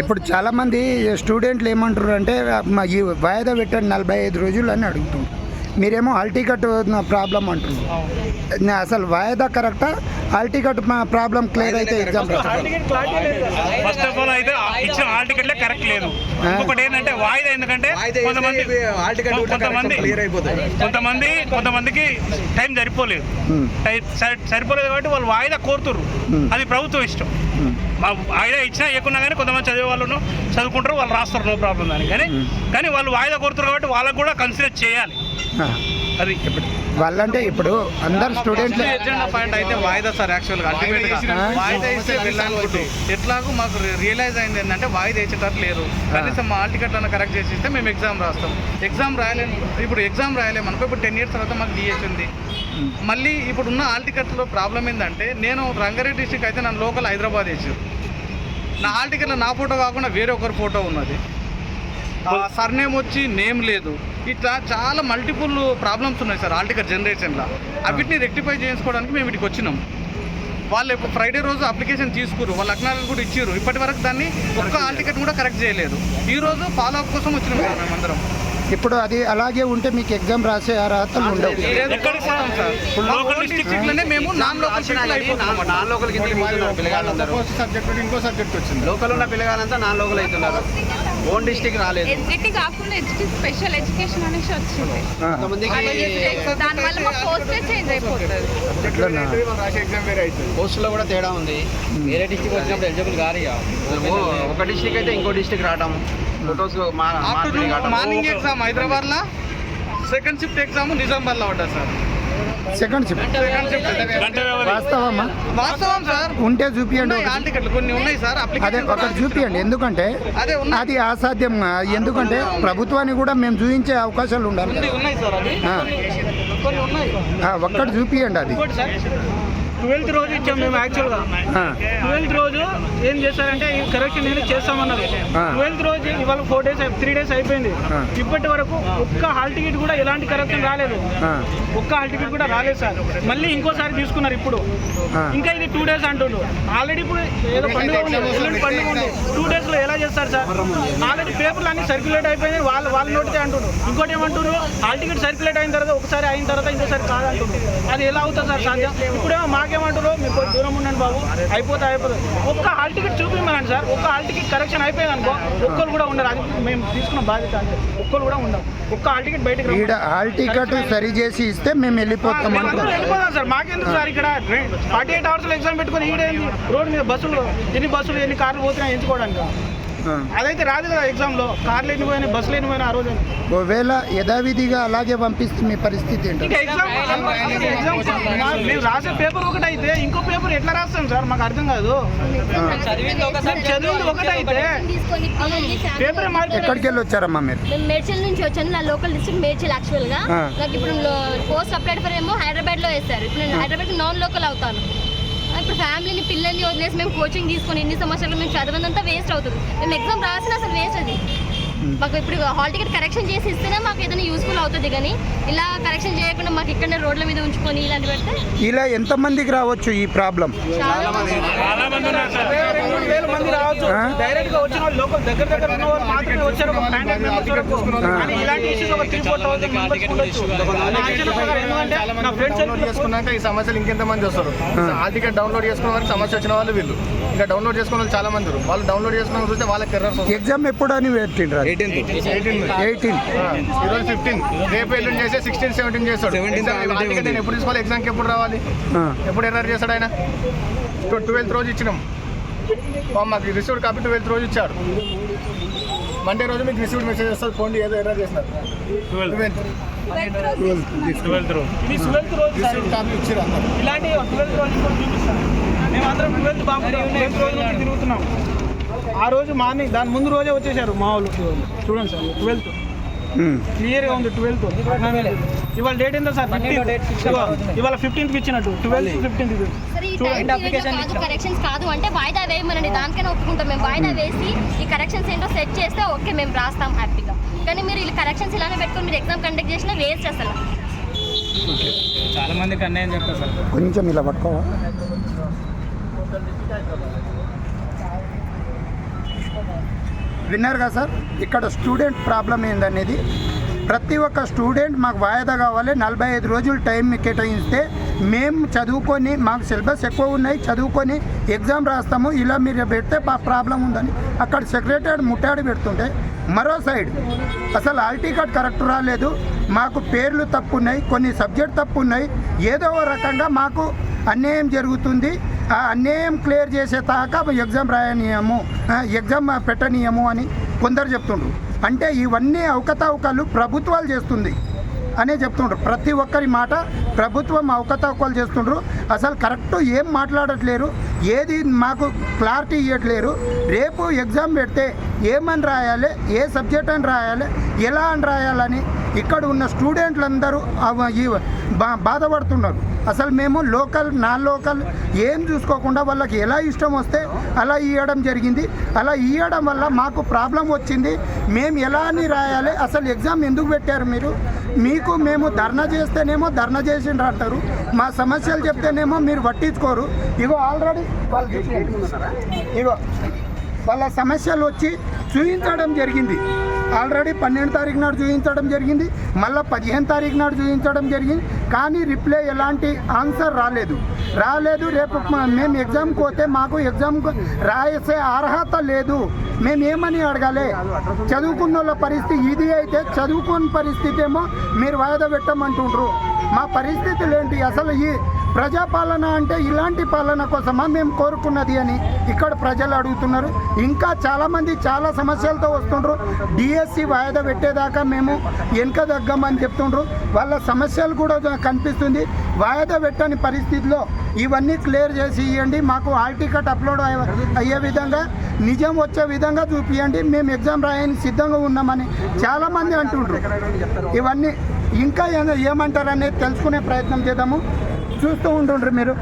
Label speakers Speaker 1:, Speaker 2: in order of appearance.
Speaker 1: ఇప్పుడు చాలామంది స్టూడెంట్లు ఏమంటారు అంటే ఈ వాయిదా పెట్టండి నలభై ఐదు రోజులు అని అడుగుతుంటారు మీరేమో హాల్ టికెట్ ప్రాబ్లం అంటున్నారు. అసలు వాయిదా కరెక్టా? హాల్ టికెట్ ప్రాబ్లం క్లియర్ అయితే ఎగ్జామ్
Speaker 2: ఫస్ట్ ఆఫ్ ఆల్ అయితే ఇచ్చిన హాల్ టికెట్లే కరెక్ట్ లేదు. ఇంకొకటి ఏంటంటే వాయిదా ఎందుకంటే కొంతమంది
Speaker 3: టికెట్
Speaker 2: కొంతమంది
Speaker 3: clear అయిపోతుంది.
Speaker 2: కొంతమంది కొంతమందికి టైం సరిపోలేదు.
Speaker 1: Hmm.
Speaker 2: సరిపోలేదు కాబట్టి వాళ్ళు వాయిదా కోరుతుర్రు.
Speaker 1: Hmm.
Speaker 2: అది ప్రభుత్వం ఇష్టం. మా వాయిదా ఇచ్చినా ఇవ్వకున్నా కానీ కొంతమంది చదివే వాళ్ళు చదువుకుంటారు వాళ్ళు రాస్తారు నో ప్రాబ్లం దాని కానీ కానీ వాళ్ళు వాయిదా కోరుతారు కాబట్టి వాళ్ళకు కూడా కన్సిడర్ చేయాలి. అది
Speaker 1: వాళ్ళంటే ఇప్పుడు అందరు స్టూడెంట్లే
Speaker 4: ఎజెండా పాయింట్ అయితే వాయిదా సార్ యాక్చువల్గా అల్టిమేట్గా.
Speaker 1: ఆ?
Speaker 4: వాయిదా ఇస్తే వెళ్ళాలనుకుంటూ ఎట్లాగూ మాకు రియలైజ్ అయింది ఏంటంటే వాయిదా ఇచ్చేటట్టు లేరు. కనీసం మా టికెట్లను కరెక్ట్ చేసి ఇస్తే మేము ఎగ్జామ్ రాస్తాం. ఎగ్జామ్ రాయలేము ఇప్పుడు ఎగ్జామ్ రాయలేము అనుకో ఇప్పుడు టెన్ ఇయర్స్ తర్వాత మాకు డిఎస్ ఉంది. మళ్ళీ ఇప్పుడు ఉన్న హాల్ టికెట్లో ప్రాబ్లం ఏంటంటే నేను రంగారెడ్డి డిస్టిక్ అయితే నన్ను లోకల్ హైదరాబాద్ వేసారు. నా హాల్ టికెట్లో నా ఫోటో కాకుండా వేరే ఒకరి ఫోటో ఉన్నది. సర్నేమ్ వచ్చి నేమ్ లేదు. ఇట్లా చాలా మల్టిపుల్ ప్రాబ్లమ్స్ ఉన్నాయి సార్ హాల్ టికెట్ జనరేషన్లో అవిటిని రెక్టిఫై చేసుకోవడానికి మేము ఇక్కడికి వచ్చినాం. వాళ్ళు ఇప్పుడు ఫ్రైడే రోజు అప్లికేషన్ తీసుకురు వాళ్ళు అక్నాలజీ కూడా ఇచ్చారు ఇప్పటి వరకు దాన్ని ఒక్క హాల్ టికెట్ కూడా కరెక్ట్ చేయలేదు. ఈ రోజు ఫాలో అప్ కోసం వచ్చినాం సార్ మేమందరం
Speaker 1: ఇప్పుడు అది అలాగే ఉంటే మీకు ఎగ్జామ్ రాసే అర్హతలు ఉండవు.
Speaker 4: డిస్ట్రిక్ట్లోనే మేము నాన్ లోకల్ డిస్ట్రిక్ట్లో అయిపోతున్నాం
Speaker 3: నాన్ లోకల్ కింద పిల్లగాళ్ళందరూ.
Speaker 4: సబ్జెక్ట్ ఇంకో సబ్జెక్ట్ వచ్చింది
Speaker 3: లోకల్ ఉన్న పిల్లగాళ్ళంతా నాన్ లోకల్ అవుతున్నారు. ఓన్ డిస్టిక్ రాలేదు.
Speaker 5: ఎస్జిటి కాకుండా ఎస్జిటి స్పెషల్ ఎడ్యుకేషన్ అనేసి వచ్చింది. దానివల్ల మా పోస్టే చేంజ్ అయిపోతుంది.
Speaker 3: పోస్టులో కూడా తేడా ఉంది. వేరే డిస్టిక్ వచ్చినప్పుడు ఎలిజిబుల్ కాదు ఒక డిస్టిక్ అయితే ఇంకో డిస్టిక్ రావడం ఫొటోస్
Speaker 4: మార్నింగ్. ఎగ్జామ్ హైదరాబాద్లో సెకండ్ షిఫ్ట్ ఎగ్జామ్ నిజామాబాద్లో పడ్డా సార్.
Speaker 1: సెకండ్ షిఫ్ట్ వాస్తవమ్మా
Speaker 4: వాస్తవం సార్.
Speaker 1: ఉంటే చూపియండి
Speaker 4: కొన్ని ఉన్నాయి సార్.
Speaker 1: అదే ఒకటి చూపియండి. ఎందుకంటే
Speaker 4: అదే
Speaker 1: అసాధ్యం. ఎందుకంటే ప్రభుత్వానికి కూడా మేము చూపించే అవకాశాలు ఉండాలి.
Speaker 4: ఉంది,
Speaker 1: కదా.
Speaker 4: ఉన్నాయి సార్. అది
Speaker 1: ఆ,
Speaker 4: కొన్ని ఉన్నాయి.
Speaker 1: ఆ, ఒక్కటి చూపియండి అది.
Speaker 6: ట్వెల్త్ రోజు ఇచ్చాం మేము యాక్చువల్గా. ట్వెల్త్ రోజు ఏం చేశారంటే ఈ కరెక్షన్ నేను చేస్తామన్నారు. ట్వెల్త్ రోజు ఇవాళ ఫోర్ డేస్ త్రీ డేస్ అయిపోయింది. ఇప్పటి వరకు ఒక్క హాల్ టికెట్ కూడా ఎలాంటి కరెక్షన్ రాలేదు. ఒక్క హాల్ టికెట్ కూడా రాలేదు సార్. మళ్ళీ ఇంకోసారి తీసుకున్నారు ఇప్పుడు. ఇంకా ఇది టూ డేస్ అంటుండ్రు ఆల్రెడీ ఇప్పుడు ఏదో పండుగ ఉంది. పండుగ ఉంది. టూ డేస్లో ఎలా చేస్తారు సార్? ఆల్రెడీ పేపర్లు అన్ని సర్క్యులేట్ అయిపోయింది వాళ్ళు వాళ్ళ నోటితే అంటున్నారు ఇంకోటి ఏమంటున్నారు హాల్ టికెట్ సర్క్యులేట్ అయిన తర్వాత ఒకసారి అయిన తర్వాత ఇంకోసారి కాదంటున్నారు అది ఎలా అవుతుంది సార్ సాధ్యం? ఇప్పుడేమో మాకేమంటారు మీకు దూరం ఉండండి బాబు. అయిపోతే అయిపోతుంది ఒక్క హాల్ టికెట్ చూపించమనండి సార్. ఒక్క హాల్ టికెట్ కరెక్షన్ అయిపోయింది అనుకో ఒక్కరు కూడా ఉండరు. అది మేము తీసుకున్న బాధ్యత అంతే. ఒక్కరు కూడా ఉండవు ఒక్క హాల్ టికెట్ బయటకు.
Speaker 1: హాల్ టికెట్ సరి చేసి ఇస్తే మేము వెళ్ళిపోతాం
Speaker 6: వెళ్ళిపోదాం సార్. మాకెందుకు సార్ ఇక్కడ? ఫార్టీ ఎయిట్ అవర్స్ ఎగ్జామ్ పెట్టుకుని ఈడేంది? రోడ్ మీద బస్సులు ఎన్ని బస్సులు ఎన్ని కార్లు పోతున్నాయి ఎంచుకోవడానికి. అదైతే రాదు కదా ఎగ్జామ్లో. కార్లు ఎన్ని పోయినాయి బస్సులు ఎన్ని పోయినాయి ఆ రోజు.
Speaker 1: ఒకవేళ యథావిధిగా అలాగే పంపిస్తే మీ పరిస్థితి ఏంటి?
Speaker 6: ఇంకా ఎగ్జామ్ ఎగ్జామ్ మా- మేము రాసే పేపర్ ఒకటి అయితే ఇంకో పేపర్ ఎట్లా రాస్తాం సార్? మాకు అర్థం కాదు. చదివింది ఒకటి అయితే
Speaker 7: తీసుకొని పిల్లల్ని ఫ్యామిలీ
Speaker 6: పేపర్ మారి
Speaker 1: ఎక్కడికి వెళ్ళి వచ్చారమ్మా మీరు?
Speaker 7: మేము మేడ్చల్ నుంచి వచ్చాను నా లోకల్ డిస్ట్రిక్ట్ మేడ్చల్ యాక్చువల్గా.
Speaker 1: ఆ.
Speaker 7: నాకు ఇప్పుడు పోస్ట్ అప్లైడ్ ఫర్ ఏమో హైదరాబాద్లో వేస్తారు ఇప్పుడు నేను హైదరాబాద్ నాన్ లోకల్ అవుతాను. అప్పుడు ఇప్పుడు ఫ్యామిలీని పిల్లల్ని వదిలేసి మేము కోచింగ్ తీసుకొని ఎన్ని సంవత్సరాలు మేము చదవనంతా వేస్ట్ అవుతుంది. మేము ఎగ్జామ్ రాసిన అసలు వేస్ట్ అది. మాకు ఇప్పుడు హాల్ టికెట్ కరెక్షన్ చేసి ఇస్తేనే మాకు ఏదైనా యూస్ఫుల్ అవుతుంది కానీ ఇలా కరెక్షన్ చేయకుండా మాకు ఇక్కడనే రోడ్ల మీద ఉంచుకొని ఇలాంటి పెడితే
Speaker 1: ఇలా ఎంతమందికి రావచ్చు ఈ ప్రాబ్లం
Speaker 4: చేసుకున్నాక ఈ సమస్యలు ఇంకెంత మంది వస్తారు హాల్ టికెట్ డౌన్లోడ్ చేసుకున్న వాళ్ళకి సమస్య వచ్చిన వాళ్ళు వీళ్ళు. ఇంకా డౌన్లోడ్ చేసుకున్న వాళ్ళు చాలా మంది. వాళ్ళు డౌన్లోడ్ చేసుకున్న చూస్తే వాళ్ళకి
Speaker 1: ఎగ్జామ్ ఎప్పుడు అని పెట్టిండ్రు
Speaker 4: ఎయిటీన్
Speaker 1: ఎయిటీన్
Speaker 4: ఈరోజు ఫిఫ్టీన్ రేపు ఎల్లుండి చేస్తే సిక్స్టీన్ సెవెంటీన్ చేస్తాడు. నేను ఎప్పుడు తీసుకోవాలి? ఎగ్జామ్కి ఎప్పుడు రావాలి? ఎప్పుడు ఎర్రర్ చేస్తాడు ఆయన? ట్వెల్త్ రోజు ఇచ్చినాం. మాకు రిసీవ్డ్ కాపీ ట్వెల్త్ రోజు ఇచ్చారు. మండే రోజు మీకు రిసీవ్డ్ మెసేజ్ వస్తుంది. ఫోన్ ఏదో ఎర్రర్ చేసినారు ట్వెల్త్
Speaker 2: ట్వెల్త్ రోజు.
Speaker 4: రిసీవ్డ్ కాపీ ఇచ్చారు
Speaker 6: ఇలాంటి ట్వెల్త్ రోజు మేమందరం ట్వెల్త్ బాగుంటాం ట్వెల్త్ రోజు నుంచి తిరుగుతున్నాం. ఆ రోజు మార్నింగ్ దాని ముందు రోజే వచ్చేసారు మా వాళ్ళు. స్టూడెంట్స్ ట్వెల్త్ క్లియర్గా ఉంది ట్వెల్త్ ఇవాళ డేట్ ఎంత సార్? ఇవాళ ఫిఫ్టీన్త్ ఇచ్చినట్టు. ట్వెల్త్ ఫిఫ్టీన్త్
Speaker 7: సరే కాదు కరెక్షన్స్ కాదు అంటే వాయిదా వేయమనండి. దానికైనా ఒప్పుకుంటాం మేము. వాయిదా వేసి ఈ కరెక్షన్స్ ఏంటో సెట్ చేస్తే ఓకే మేము రాస్తాం హ్యాపీగా. కానీ మీరు ఈ కరెక్షన్స్ ఇలానే పెట్టుకొని మీరు ఎగ్జామ్ కండక్ట్ చేసినా వేస్ట్ అసలు.
Speaker 6: చాలా మందికి అన్యాయం చెప్తారు సార్.
Speaker 1: కొంచెం ఇలా పట్టుకోవా? విన్నారు కదా సార్. ఇక్కడ స్టూడెంట్ ప్రాబ్లం ఏందనేది. ప్రతి ఒక్క స్టూడెంట్ మాకు వాయిదా కావాలి. నలభై ఐదు రోజులు టైం కేటాయిస్తే మేము చదువుకొని మాకు సిలబస్ ఎక్కువ ఉన్నాయి చదువుకొని ఎగ్జామ్ రాస్తాము. ఇలా మీరు పెడితే మా ప్రాబ్లం ఉందని. అక్కడ సెక్రటరీ ముట్టాడి పెడుతుంటే మరో సైడ్ అసలు ఆల్టీ టికెట్ కరెక్ట్ రాలేదు. మాకు పేర్లు తప్పు ఉన్నాయి కొన్ని సబ్జెక్ట్ తప్పు ఉన్నాయి ఏదో ఒక రకంగా మాకు అన్యాయం జరుగుతుంది. ఆ అన్యాయం క్లియర్ చేసే దాకా ఎగ్జామ్ రాయనీయము ఎగ్జామ్ పెట్టనీయము అని కొందరు చెప్తుండ్రు. అంటే ఇవన్నీ అవకతవకలు ప్రభుత్వాలు చేస్తుంది అనే చెప్తుండ్రు. ప్రతి ఒక్కరి మాట ప్రభుత్వం అవకతవకలు చేస్తుండ్రు. అసలు కరెక్ట్ ఏం మాట్లాడట్లేరు. ఏది మాకు క్లారిటీ ఇవ్వట్లేరు రేపు ఎగ్జామ్ పెడితే ఏమని రాయాలి ఏ సబ్జెక్ట్ అని రాయాలి ఎలా అని రాయాలని ఇక్కడ ఉన్న స్టూడెంట్లందరూ ఈ బా- బాధపడుతున్నారు. అసలు మేము లోకల్ నాన్ లోకల్ ఏం చూసుకోకుండా వాళ్ళకి ఎలా ఇష్టం వస్తే అలా ఇవ్వడం జరిగింది. అలా ఇవ్వడం వల్ల మాకు ప్రాబ్లం వచ్చింది. మేము ఎలా అని రాయాలి అసలు ఎగ్జామ్ ఎందుకు పెట్టారు మీరు? మీకు మేము ధర్నా చేస్తేనేమో ధర్నా చేసిండ్రు అంటారు. మా సమస్యలు చెప్తేనేమో మీరు పట్టించుకోరు. ఇగో ఆల్రెడీ వాళ్ళు ఇగో. వాళ్ళ సమస్యలు వచ్చి చూపించడం జరిగింది. ఆల్రెడీ పన్నెండు తారీఖు నాడు చూపించడం జరిగింది. మళ్ళీ పదిహేను తారీఖు నాడు చూపించడం జరిగింది. కానీ రిప్లై ఎలాంటి ఆన్సర్ రాలేదు. రాలేదు రేపు మేము ఎగ్జామ్కి పోతే మాకు ఎగ్జామ్ రాసే అర్హత లేదు. మేము ఏమని అడగాలి? చదువుకున్న వాళ్ళ పరిస్థితి ఇది అయితే చదువుకున్న పరిస్థితి ఏమో మీరు వాయిదా పెట్టమంటుండ్రు. మా పరిస్థితులు ఏంటి? అసలు ఈ ప్రజాపాలన అంటే ఇలాంటి పాలన కోసమా మేము కోరుకున్నది అని ఇక్కడ ప్రజలు అడుగుతున్నారు. ఇంకా చాలామంది చాలా సమస్యలతో వస్తుండ్రు. డిఎస్సి వాయిదా పెట్టేదాకా మేము వెనక తగ్గమని చెప్తుండ్రు. వాళ్ళ సమస్యలు కూడా కనిపిస్తుంది. వాయిదా పెట్టని పరిస్థితిలో ఇవన్నీ క్లియర్ చేసి ఇవ్వండి మాకు హాల్ టికెట్ అప్లోడ్ అయ్యే- అయ్యే విధంగా నిజం వచ్చే విధంగా చూపియండి. మేము ఎగ్జామ్ రాయని సిద్ధంగా ఉన్నామని చాలామంది అంటుండ్రు. ఇవన్నీ ఇంకా ఏమంటారనేది తెలుసుకునే ప్రయత్నం చేద్దాము. చూస్తూ ఉంటుండ్రు మీరు.